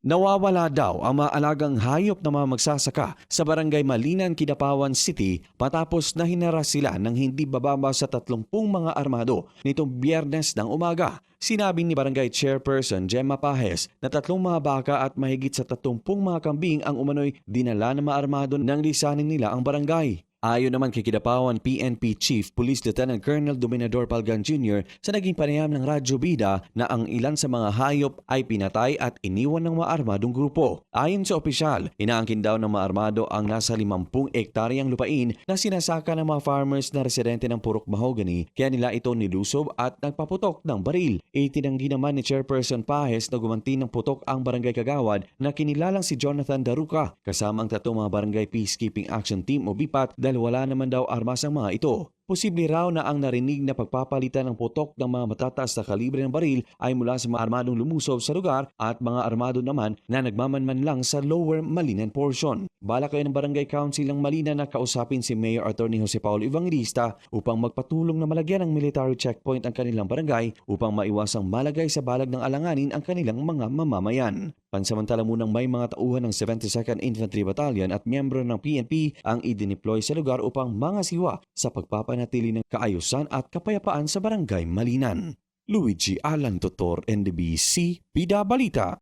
Nawawala daw ang mga alagang hayop na mga magsasaka sa barangay Malinan, Kidapawan City matapos na hinaras sila ng hindi bababa sa 30 mga armado nitong biyernes ng umaga. Sinabi ni Barangay Chairperson Gemma Pajes na tatlong mga baka at mahigit sa 30 mga kambing ang umano'y dinala ng mga armado nang lisanin nila ang barangay. Ayon naman kay Kidapawan PNP Chief Police Lieutenant Colonel Dominador Palgan Jr. sa naging panayam ng Radyo Bida na ang ilan sa mga hayop ay pinatay at iniwan ng mga armadong grupo. Ayon sa opisyal, inaangkin daw ng mga armado ang nasa 50 ektaryang lupain na sinasaka ng mga farmers na residente ng Purok Mahogany kaya nila ito nilusob at nagpaputok ng baril. Itinanggi naman ni Chairperson Pahes na gumanti ng putok ang barangay Kagawad na kinilalang si Jonathan Daruca kasama ang tatlong mga barangay Peacekeeping Action Team o BIPAT dahil wala naman daw armas ang mga ito. Posible raw na ang narinig na pagpapalitan ng putok ng mga matataas na kalibre ng baril ay mula sa mga armadong lumusob sa lugar at mga armado naman na nagmamanman lang sa lower Malinan portion. Bala kayo ng Barangay Council ng Malinan na kausapin si Mayor Attorney Jose Paulo Evangelista upang magpatulong na malagyan ng military checkpoint ang kanilang barangay upang maiwasang malagay sa balag ng alanganin ang kanilang mga mamamayan. Pansamantala munang may mga tauhan ng 72nd Infantry Battalion at miyembro ng PNP ang idineploy sa lugar upang mangasiwa sa pagpapanatili ng kaayusan at kapayapaan sa barangay Malinan. Luigi Alan Totor, NDBC, Pida Balita.